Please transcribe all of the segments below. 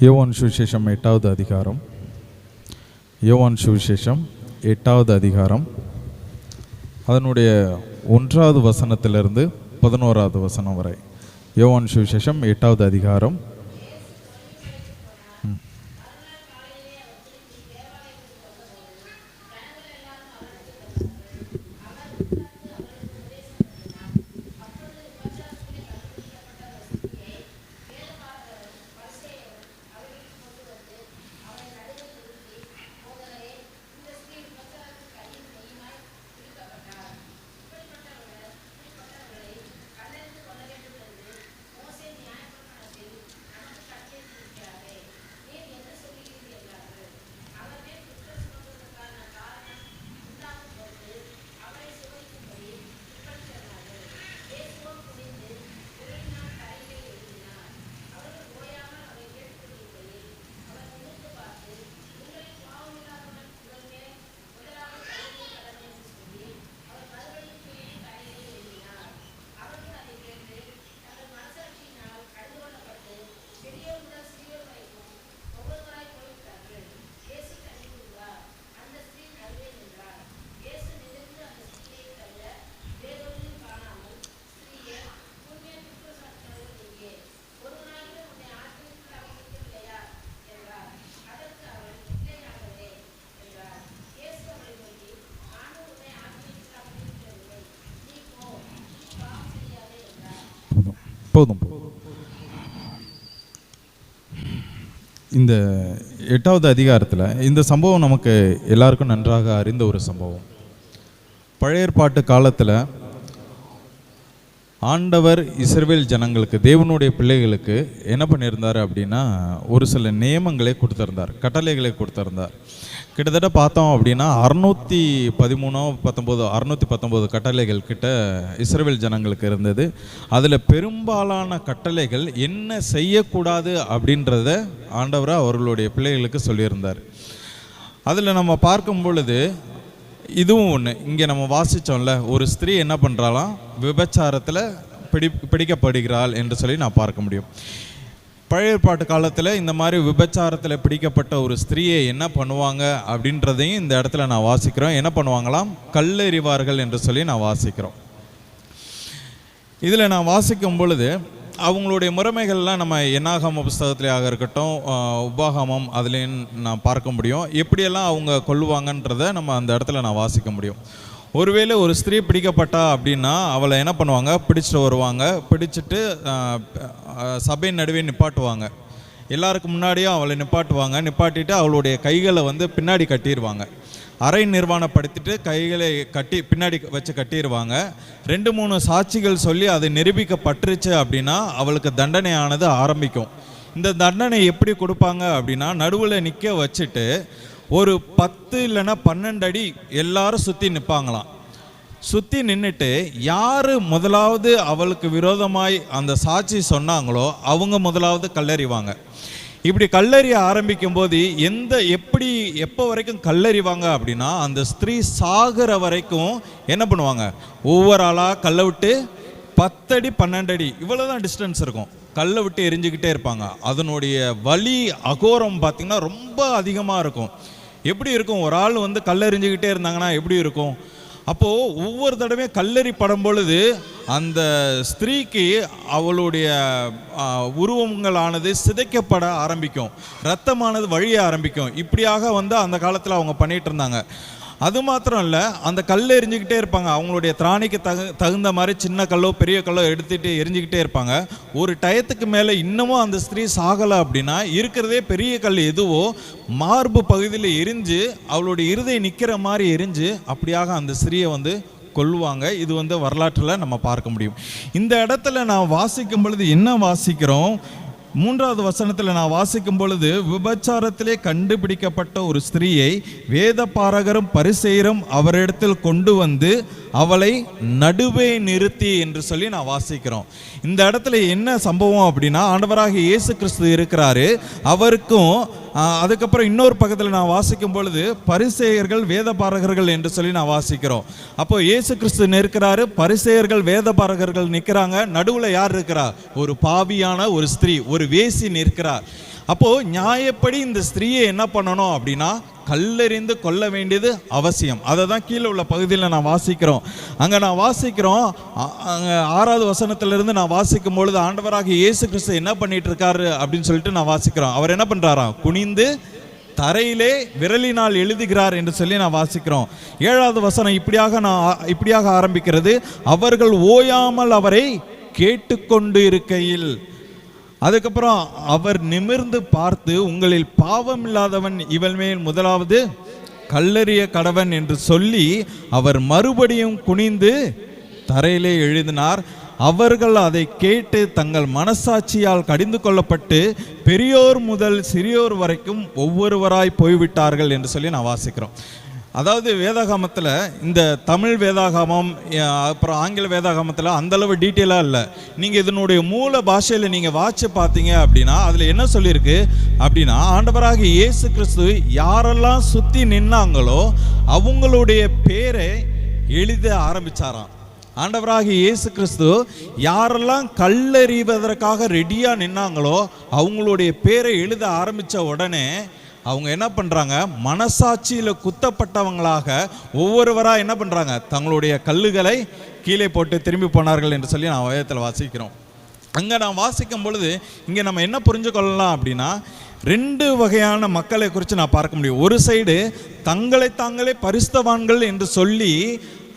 யோவான் சுவிசேஷம் எட்டாவது அதிகாரம். யோவான் சுவிசேஷம் எட்டாவது அதிகாரம். அதனுடைய ஒன்றாவது வசனத்திலிருந்து பதினோராவது வசனம் வரை. யோவான் சுவிசேஷம் எட்டாவது அதிகாரம். போதும் இந்த எட்டாவது அதிகாரத்தில் இந்த சம்பவம் நமக்கு எல்லாருக்கும் நன்றாக அறிந்த ஒரு சம்பவம். பழைய ஏற்பாட்டு காலத்தில் ஆண்டவர் இஸ்ரேல் ஜனங்களுக்கு தேவனுடைய பிள்ளைகளுக்கு என்ன பண்ணியிருந்தார் அப்படின்னா ஒரு சில நியமங்களை கொடுத்திருந்தார் கட்டளைகளை கொடுத்திருந்தார். கிட்டத்தட்ட பார்த்தோம் அப்படின்னா அறுநூற்றி பதிமூணோ பத்தொம்போது அறுநூற்றி பத்தொம்போது கட்டளைகள் கிட்ட இஸ்ரேல் ஜனங்களுக்கு இருந்தது. அதில் பெரும்பாலான கட்டளைகள் என்ன செய்யக்கூடாது அப்படின்றத ஆண்டவர் அவர்களுடைய பிள்ளைகளுக்கு சொல்லியிருந்தார். அதில் நம்ம பார்க்கும் பொழுது இதுவும் ஒன்று இங்கே நம்ம வாசித்தோம்ல ஒரு ஸ்திரீ என்ன பண்ணுறாளாம் விபச்சாரத்தில் பிடி பிடிக்கப்படுகிறாள் என்று சொல்லி நான் பார்க்க முடியும். பழைய ஏற்பாட்டு காலத்தில் இந்த மாதிரி விபச்சாரத்தில் பிடிக்கப்பட்ட ஒரு ஸ்திரீயை என்ன பண்ணுவாங்க அப்படின்றதையும் இந்த இடத்துல நான் வாசிக்கிறோம். என்ன பண்ணுவாங்களாம்? கல்லெறிவார்கள் என்று சொல்லி நான் வாசிக்கிறோம். இதில் நான் வாசிக்கும் பொழுது அவங்களுடைய முறைமைகள்லாம் நம்ம என்னாகம புஸ்தகத்திலேயாக இருக்கட்டும் உபாகமம் அதுலேயும் நான் பார்க்க முடியும். எப்படியெல்லாம் அவங்க கொள்ளுவாங்கன்றதை நம்ம அந்த இடத்துல நான் வாசிக்க முடியும். ஒருவேளை ஒரு ஸ்திரீ பிடிக்கப்பட்டா அப்படின்னா அவளை என்ன பண்ணுவாங்க? பிடிச்சிட்டு வருவாங்க. பிடிச்சிட்டு சபை நடுவே நிப்பாட்டுவாங்க. எல்லாருக்கு முன்னாடியும் அவளை நிப்பாட்டுவாங்க. நிப்பாட்டிட்டு அவளுடைய கைகளை வந்து பின்னாடி கட்டிடுவாங்க அரை நிர்வாணப்படுத்திட்டு கைகளை கட்டி பின்னாடி வச்சு கட்டிடுவாங்க ரெண்டு மூணு சாட்சிகள் சொல்லி அது நிரூபிக்கப்பட்டுருச்சு அப்படின்னா அவளுக்கு தண்டனையானது ஆரம்பிக்கும். இந்த தண்டனை எப்படி கொடுப்பாங்க அப்படின்னா நடுவில் நிற்க வச்சுட்டு ஒரு பத்து இல்லைன்னா பன்னெண்டு அடி எல்லாரும் சுற்றி நிற்பாங்களாம் சுற்றி நின்றுட்டு யார் முதலாவது அவளுக்கு விரோதமாய் அந்த சாட்சி சொன்னாங்களோ அவங்க முதலாவது கல்லறிவாங்க. இப்படி கல்லறிய ஆரம்பிக்கும் போது எந்த எப்படி எப்போ வரைக்கும் கல்லறிவாங்க அப்படின்னா அந்த ஸ்திரீ சாகிற வரைக்கும் என்ன பண்ணுவாங்க? ஒவ்வொரு ஆளாக கல்லை விட்டு பத்தடி பன்னெண்டு அடி இவ்வளோதான் டிஸ்டன்ஸ் இருக்கும். கல்லை விட்டு எரிஞ்சுக்கிட்டே இருப்பாங்க. அதனுடைய வலி அகோரம் பார்த்திங்கன்னா ரொம்ப அதிகமாக இருக்கும். எப்படி இருக்கும்? ஒரு ஆள் வந்து கல்லெறிஞ்சுக்கிட்டே இருந்தாங்கன்னா எப்படி இருக்கும்? அப்போது ஒவ்வொரு தடவையும் கல்லறி படும் பொழுது அந்த ஸ்திரீக்கு அவளுடைய உருவங்களானது சிதைக்கப்பட ஆரம்பிக்கும். ரத்தமானது வழிய ஆரம்பிக்கும். இப்படியாக வந்து அந்த காலத்தில் அவங்க பண்ணிகிட்டு இருந்தாங்க. அது மாத்திரம் இல்லை அந்த கல் எரிஞ்சுக்கிட்டே இருப்பாங்க. அவங்களுடைய திராணிக்கு தகு தகுந்த மாதிரி சின்ன கல்லோ பெரிய கல்லோ எடுத்துகிட்டு எரிஞ்சுக்கிட்டே இருப்பாங்க. ஒரு டயத்துக்கு மேலே இன்னமும் அந்த ஸ்திரீ சாகலை அப்படின்னா இருக்கிறதே பெரிய கல் எதுவோ மார்பு பகுதியில் எரிஞ்சு அவளுடைய இருதை நிற்கிற மாதிரி எரிஞ்சு அப்படியாக அந்த ஸ்திரீயை வந்து கொள்வாங்க இது வந்து வரலாற்றில் நம்ம பார்க்க முடியும். இந்த இடத்துல நான் வாசிக்கும் பொழுது என்ன வாசிக்கிறோம்? மூன்றாவது வசனத்தில் நான் வாசிக்கும் பொழுது விபச்சாரத்திலே கண்டுபிடிக்கப்பட்ட ஒரு ஸ்திரீயை வேத பாரகரும் பரிசெயரும் அவரிடத்தில் கொண்டு வந்து அவளை நடுவே நிறுத்தி என்று சொல்லி நான் வாசிக்கிறோம். இந்த இடத்துல என்ன சம்பவம் அப்படின்னா ஆண்டவராக இயேசு கிறிஸ்து இருக்கிறாரு. அவருக்கும் அதுக்கப்புறம் இன்னொரு பக்கத்தில் நான் வாசிக்கும் பொழுது பரிசேயர்கள் வேதபாரகர்கள் என்று சொல்லி நான் வாசிக்கிறோம். அப்போ இயேசு கிறிஸ்து நிற்கிறாரு பரிசேயர்கள் வேதபாரகர்கள் நிற்கிறாங்க நடுவில் யார் இருக்கிறா? ஒரு பாவியான ஒரு ஸ்திரீ ஒரு வேசி நிற்கிறார். அப்போது நியாயப்படி இந்த ஸ்திரீயை என்ன பண்ணணும் அப்படின்னா கல்லெறிந்து கொல்ல வேண்டியது அவசியம். அதை தான் கீழே உள்ள பகுதியில் நான் வாசிக்கிறோம். அங்கே நான் வாசிக்கிறோம் அ- ஆறாவது வசனத்திலிருந்து நான் வாசிக்கும் பொழுது ஆண்டவராக இயேசு கிறிஸ்து என்ன பண்ணிட்டு இருக்காரு அப்படின்னு சொல்லிட்டு நான் வாசிக்கிறோம். அவர் என்ன பண்ணுறாராம் குனிந்து தரையிலே விரலினால் எழுதுகிறார் என்று சொல்லி நான் வாசிக்கிறோம். ஏழாவது வசனம் இப்படியாக நான் இப்படியாக ஆரம்பிக்கிறது. அவர்கள் ஓயாமல் அவரை கேட்டுக்கொண்டு இருக்கையில் அதுக்கப்புறம் அவர் நிமிர்ந்து பார்த்து உங்களில் பாவம் இல்லாதவன் இவள் மேல் முதலாவது கல்லறிய கடவன் என்று சொல்லி அவர் மறுபடியும் குனிந்து தரையிலே எழுதினார். அவர்கள் அதை கேட்டு தங்கள் மனசாட்சியால் கடிந்து கொள்ளப்பட்டு பெரியோர் முதல் சிறியோர் வரைக்கும் ஒவ்வொருவராய் போய்விட்டார்கள் என்று சொல்லி நான் வாசிக்கிறோம். அதாவது வேதாகமத்தில் இந்த தமிழ் வேதாகமம் அப்புறம் ஆங்கில வேதாகமத்தில் அந்தளவு டீட்டெயிலாக இல்லை. நீங்கள் இதனுடைய மூல பாஷையில் நீங்கள் வாட்சி பார்த்தீங்க அப்படின்னா அதில் என்ன சொல்லியிருக்கு அப்படின்னா ஆண்டவராக இயேசு கிறிஸ்து யாரெல்லாம் சுற்றி நின்னாங்களோ அவங்களுடைய பேரை எழுத ஆரம்பிச்சாராம். ஆண்டவராக இயேசு கிறிஸ்து யாரெல்லாம் கல்லறிவதற்காக ரெடியாக நின்னாங்களோ அவங்களுடைய பேரை எழுத ஆரம்பித்த உடனே அவங்க என்ன பண்ணுறாங்க மனசாட்சியில் குத்தப்பட்டவங்களாக ஒவ்வொருவராக என்ன பண்ணுறாங்க தங்களுடைய கல்லுகளை கீழே போட்டு திரும்பி போனார்கள் என்று சொல்லி நான் வயத்தில் வாசிக்கிறோம். அங்கே நான் வாசிக்கும் பொழுது இங்கே நம்ம என்ன புரிஞ்சு கொள்ளலாம் அப்படின்னா ரெண்டு வகையான மக்களை குறித்து நான் பார்க்க முடியும். ஒரு சைடு தங்களை தாங்களே பரிசுத்தவான்கள் என்று சொல்லி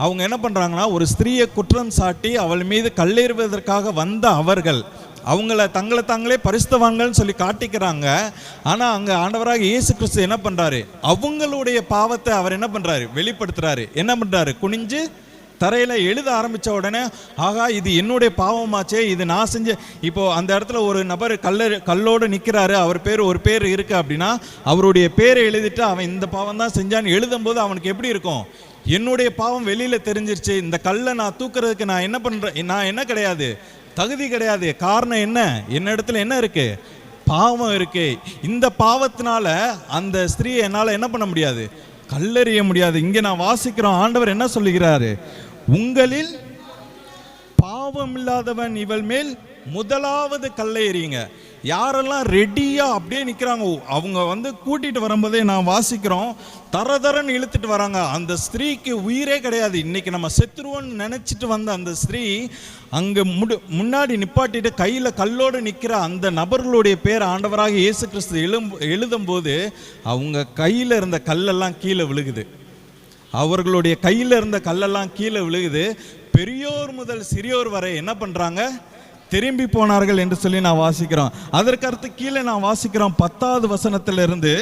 அவங்க என்ன பண்ணுறாங்கன்னா ஒரு ஸ்திரீயை குற்றம் சாட்டி அவள் மீது கல்லெறிவதற்காக வந்த அவர்கள் அவங்கள தங்களை தாங்களே பரிசுத்தவான்கள்னு சொல்லி காட்டிக்கிறாங்க. ஆனால் அங்கே ஆண்டவராக இயேசு கிறிஸ்து என்ன பண்ணுறாரு அவங்களுடைய பாவத்தை அவர் என்ன பண்ணுறாரு வெளிப்படுத்துறாரு. என்ன பண்ணுறாரு குனிஞ்சு தரையில் எழுத ஆரம்பித்த உடனே ஆகா இது என்னுடைய பாவமாச்சே இது நான் செஞ்ச இப்போ அந்த இடத்துல ஒரு நபர் கல்ல கல்லோடு நிற்கிறாரு அவர் பேர் ஒரு பேர் இருக்கு அப்படின்னா அவருடைய பேரை எழுதிட்டு அவன் இந்த பாவம் தான் செஞ்சான்னு எழுதும்போது அவனுக்கு எப்படி இருக்கும்? என்னுடைய பாவம் வெளியில் தெரிஞ்சிருச்சு. இந்த கல்லை நான் தூக்குறதுக்கு நான் என்ன பண்ணுறேன் நான் என்ன கிடையாது. தகுதி கிடையாது. காரணம் என்ன? என்னிடத்துல என்ன இருக்கு? பாவம் இருக்கு. இந்த பாவத்தினால அந்த ஸ்திரீயை என்னால் என்ன பண்ண முடியாது? கல்லறிய முடியாது. இங்கே நான் வாசிக்கிறோம். ஆண்டவர் என்ன சொல்லுகிறாரு? உங்களில் பாவம் இல்லாதவன் இவள் மேல் முதலாவது கல்லை எறியுங்க யாரெல்லாம் ரெடியா அப்படியே நிற்கிறாங்க அவங்க வந்து கூட்டிட்டு வரும்போதே நான் வாசிக்கிறோம். தர தரன்னு இழுத்துட்டு வராங்க. அந்த ஸ்திரீக்கு உயிரே கிடையாது. இன்னைக்கு நம்ம செத்துருவோன்னு நினைச்சிட்டு வந்த அந்த ஸ்திரீ அங்கே முடு முன்னாடி நிப்பாட்டிட்டு கையில் கல்லோடு நிற்கிற அந்த நபர்களுடைய பேர் ஆண்டவராக இயேசு கிறிஸ்து எழும் எழுதும்போது அவங்க கையில் இருந்த கல்லெல்லாம் கீழே விழுகுது. அவர்களுடைய கையில் இருந்த கல்லெல்லாம் கீழே விழுகுது. பெரியோர் முதல் சிறியோர் வரை என்ன பண்ணுறாங்க திரும்பி போனார்கள் என்று சொல்லி நான் வாசிக்கிறோம். அதற்கடுத்து கீழே நான் வாசிக்கிறோம் பத்தாவது வசனத்துல இருந்து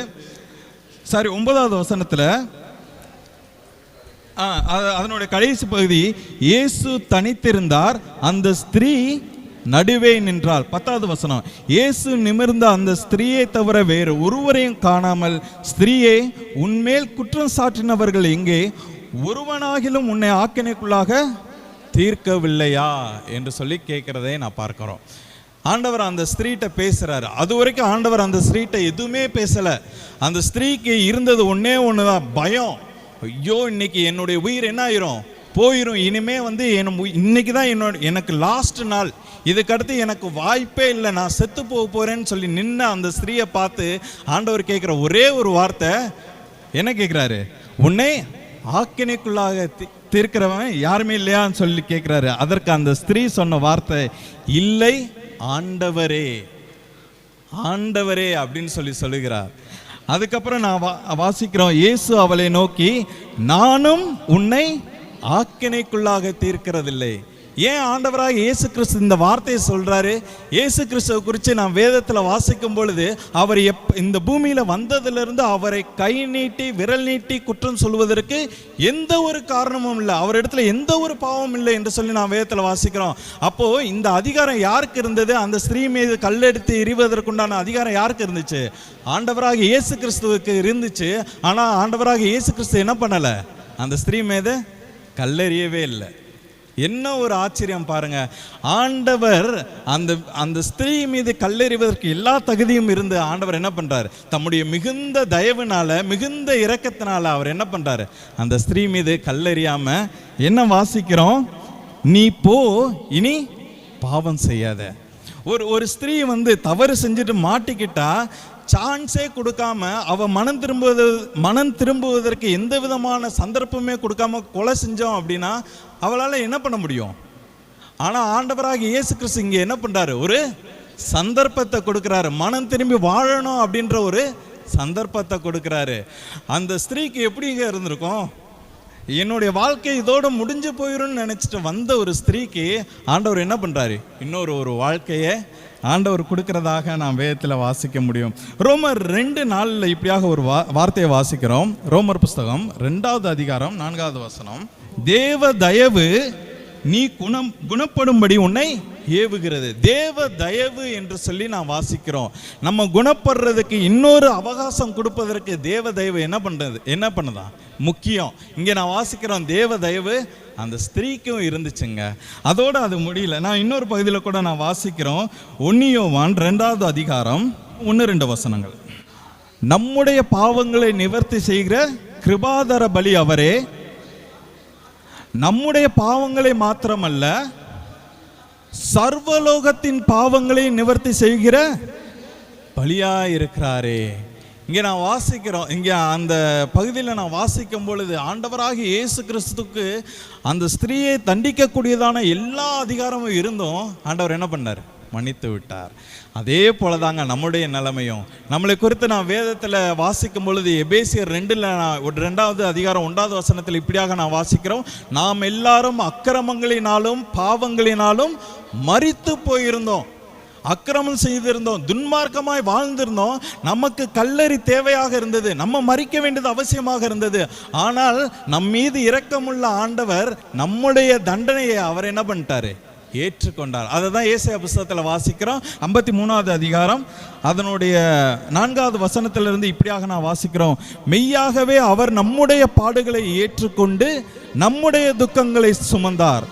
சாரி ஒன்பதாவது வசனத்துல. ஆ, அதனுடைய கடைசி பகுதி இயேசு தனித்திருந்தார் அந்த ஸ்திரீ நடுவே நின்றாள். பத்தாவது வசனம் இயேசு நிமிர்ந்த அந்த ஸ்திரீயை தவிர வேறு ஒருவரையும் காணாமல் ஸ்திரீயே உன்மேல் குற்றம் சாட்டினவர்கள் எங்கே? ஒருவனாகிலும் உன்னை ஆக்கினைக்குள்ளாக தீர்க்கவில்லையா என்று சொல்லி கேட்குறதே நான் பார்க்குறோம். ஆண்டவர் அந்த ஸ்திரீட்ட பேசுகிறாரு அது வரைக்கும் ஆண்டவர் அந்த ஸ்திரீட்ட எதுவுமே பேசலை. அந்த ஸ்திரீக்கு இருந்தது ஒன்றே ஒன்று தான் பயம். ஐயோ இன்னைக்கு என்னுடைய உயிர் என்ன ஆயிரும்? போயிடும் இனிமே வந்து என் இன்னைக்கு தான் என்னோட எனக்கு லாஸ்ட் நாள். இதுக்கடுத்து எனக்கு வாய்ப்பே இல்லை. நான் செத்து போக போகிறேன்னு சொல்லி நின்று அந்த ஸ்திரீயை பார்த்து ஆண்டவர் கேட்குற ஒரே ஒரு வார்த்தை என்ன கேட்குறாரு? உன்னை ஆக்கினைக்குள்ளாக தி- தீர்க்கிறவன் யாருமே இல்லையான்னு சொல்லி கேட்குறாரு அதற்கு அந்த ஸ்திரீ சொன்ன வார்த்தை இல்லை ஆண்டவரே ஆண்டவரே அப்படின்னு சொல்லி சொல்லுகிறார். அதுக்கப்புறம் நான் வா வாசிக்கிறோம். இயேசு அவளை நோக்கி நானும் உன்னை ஆக்கினைக்குள்ளாக தீர்க்கிறதில்லை. ஏன் ஆண்டவராக இயேசு கிறிஸ்து இந்த வார்த்தையை சொல்கிறாரு இயேசு கிறிஸ்துவை குறித்து நான் வேதத்தில் வாசிக்கும் பொழுது அவர் எப் இந்த பூமியில் வந்ததிலிருந்து அவரை கை நீட்டி விரல் நீட்டி குற்றம் சொல்வதற்கு எந்த ஒரு காரணமும் இல்லை. அவர் இடத்துல எந்த ஒரு பாவமும் இல்லை என்று சொல்லி நான் வேதத்தில் வாசிக்கிறோம். அப்போது இந்த அதிகாரம் யாருக்கு இருந்தது? அந்த ஸ்திரீ மீது கல்லெடுத்து எறிவதற்குண்டான அதிகாரம் யாருக்கு இருந்துச்சு? ஆண்டவராக இயேசு கிறிஸ்துவுக்கு இருந்துச்சு. ஆனால் ஆண்டவராக இயேசு கிறிஸ்து என்ன பண்ணலை? அந்த ஸ்திரீ மீது கல்லெறியவே இல்லை. என்ன ஒரு ஆச்சரியம் பாருங்க. ஆண்டவர் அந்த அந்த ஸ்திரீ மீது கல்லெறிவதற்கு எல்லா தகுதியும் இருந்து ஆண்டவர் என்ன பண்றாரு? தம்முடைய மிகுந்த தயவுனால மிகுந்த இரக்கத்தினால அவர் என்ன பண்றாரு? அந்த ஸ்திரீ மீது கல்லெறியாம என்ன வாசிக்கிறோம்? நீ போ இனி பாவம் செய்யாத. ஒரு ஒரு ஸ்திரீ வந்து தவறு செஞ்சுட்டு மாட்டிக்கிட்டா சான்ஸே கொடுக்காம அவ மனம் திரும்புவது மனம் திரும்புவதற்கு எந்த விதமான சந்தர்ப்பமே கொடுக்காம கொலை செஞ்சோம் அப்படின்னா அவளால் என்ன பண்ண முடியும்? ஆனால் ஆண்டவராக இயேசு கிறிஸ்து இங்கே என்ன பண்ணுறாரு ஒரு சந்தர்ப்பத்தை கொடுக்குறாரு. மனம் திரும்பி வாழணும் அப்படின்ற ஒரு சந்தர்ப்பத்தை கொடுக்குறாரு. அந்த ஸ்திரீக்கு எப்படிங்க இருந்திருக்கும்? என்னுடைய வாழ்க்கை இதோடு முடிஞ்சு போயிடும்னு நினச்சிட்டு வந்த ஒரு ஸ்திரீக்கு ஆண்டவர் என்ன பண்ணுறாரு இன்னொரு ஒரு வாழ்க்கையை ஆண்டவர் கொடுக்கறதாக நாம் வேதத்தில் வாசிக்க முடியும். ரோமர் ரெண்டு நாளில் இப்படியாக ஒரு வா வார்த்தையை வாசிக்கிறோம். ரோமர் புஸ்தகம் ரெண்டாவது அதிகாரம் நான்காவது வசனம். தேவ தயவு நீ குணம் குணப்படும்படி உன்னை ஏவுகிறது. தேவ தயவு என்று சொல்லி நான் வாசிக்கிறோம். நம்ம குணப்படுறதுக்கு இன்னொரு அவகாசம் கொடுப்பதற்கு தேவ தயவு என்ன பண்ணுறது என்ன பண்ணுதான் முக்கியம். இங்கே நான் வாசிக்கிறோம். தேவ தயவு அந்த ஸ்திரீக்கும் இருந்துச்சுங்க. அதோடு அது முடியல. நான் இன்னொரு பகுதியில் கூட நான் வாசிக்கிறோம். ஒன்னியோவான் ரெண்டாவது அதிகாரம் ஒன்று ரெண்டு வசனங்கள். நம்முடைய பாவங்களை நிவர்த்தி செய்கிற கிருபாதர பலி அவரே நம்முடைய பாவங்களை மாத்திரமல்ல சர்வலோகத்தின் பாவங்களை நிவர்த்தி செய்கிற பலியா இருக்கிறாரே இங்கே நான் வாசிக்கிறோம். இங்கே அந்த பகுதியில் நான் வாசிக்கும் பொழுது ஆண்டவராக இயேசு கிறிஸ்துக்கு அந்த ஸ்திரீயை தண்டிக்கக்கூடியதான எல்லா அதிகாரமும் இருந்தும் ஆண்டவர் என்ன பண்ணார்? மன்னித்து விட்டார். அதே போல தாங்க நம்முடைய நிலைமையும். நம்மளை குறித்து நான் வேதத்தில் வாசிக்கும் பொழுது எபேசியர் ரெண்டில் நான் ஒரு ரெண்டாவது அதிகாரம் ஒன்றாவது வசனத்தில் இப்படியாக நான் வாசிக்கிறோம். நாம் எல்லாரும் அக்கிரமங்களினாலும் பாவங்களினாலும் மறித்து போயிருந்தோம். அக்கிரமம் செய்திருந்தோம் துன்மார்க்கமாய் வாழ்ந்திருந்தோம். நமக்கு கல்லறி தேவையாக இருந்தது நம்ம மறிக்க வேண்டியது அவசியமாக இருந்தது. ஆனால் நம் மீது இரக்கமுள்ள ஆண்டவர் நம்முடைய தண்டனையை அவர் என்ன பண்ணிட்டாரு? ஏற்றுக்கொண்டார். அதை தான் ஏசிய புஸ்தகத்தில் வாசிக்கிறோம். ஐம்பத்தி மூணாவது அதிகாரம் அதனுடைய நான்காவது வசனத்திலிருந்து இப்படியாக நான் வாசிக்கிறோம். மெய்யாகவே அவர் நம்முடைய பாடுகளை ஏற்றுக்கொண்டு நம்முடைய துக்கங்களை சுமந்தார்.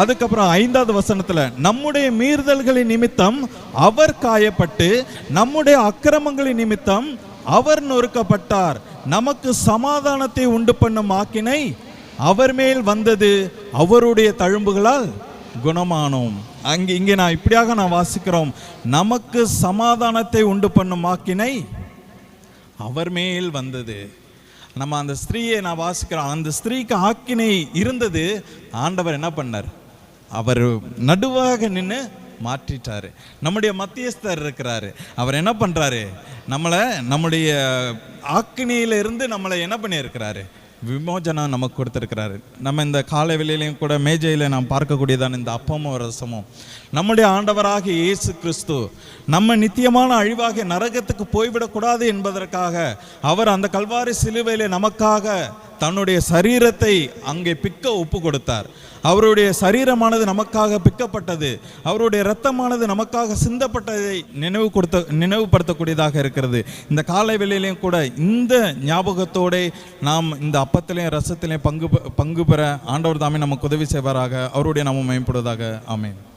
அதுக்கப்புறம் ஐந்தாவது வசனத்துல நம்முடைய மீறுதல்களின் நிமித்தம் அவர் காயப்பட்டு நம்முடைய அக்கிரமங்களின் நிமித்தம் அவர் நொறுக்கப்பட்டார். நமக்கு சமாதானத்தை உண்டு பண்ணும் ஆக்கினை அவர் மேல் வந்தது அவருடைய தழும்புகளால் குணமானோம். அங்கே இங்கே நான் இப்படியாக நான் வாசிக்கிறோம். நமக்கு சமாதானத்தை உண்டு பண்ணும் ஆக்கினை அவர் மேல் வந்தது. நம்ம அந்த ஸ்திரீயை நான் வாசிக்கிறோம். அந்த ஸ்திரீக்கு ஆக்கினை இருந்தது. ஆண்டவர் என்ன பண்ணார்? அவர் நடுவாக நின்று மாற்றிட்டாரு. நம்முடைய மத்தியஸ்தர் இருக்கிறாரு. அவர் என்ன பண்ணுறாரு நம்மளை நம்முடைய ஆக்கினியிலிருந்து நம்மளை என்ன பண்ணியிருக்கிறாரு? விமோசனம் நமக்கு கொடுத்துருக்கிறாரு. நம்ம இந்த காலை வெளியிலையும் கூட மேஜையில் நாம் பார்க்கக்கூடியதான இந்த அப்பமும் ரசமும் நம்முடைய ஆண்டவராக இயேசு கிறிஸ்து நம்ம நித்தியமான அழிவாக நரகத்துக்கு போய்விடக்கூடாது என்பதற்காக அவர் அந்த கல்வாரி சிலுவையில் நமக்காக தன்னுடைய சரீரத்தை அங்கே பிக்க ஒப்பு கொடுத்தார். அவருடைய சரீரமானது நமக்காக பிக்கப்பட்டது. அவருடைய இரத்தமானது நமக்காக சிந்தப்பட்டதை நினைவு கொடுத்த நினைவுபடுத்தக்கூடியதாக இருக்கிறது. இந்த காலை வேளையிலையும் கூட இந்த ஞாபகத்தோட நாம் இந்த அப்பத்திலையும் ரசத்திலையும் பங்கு பெ- பங்கு பெற ஆண்டவர் தாமே நமக்கு உதவி செய்வாராக. அவருடைய நாமம் மேம்படுவதாக. ஆமென்.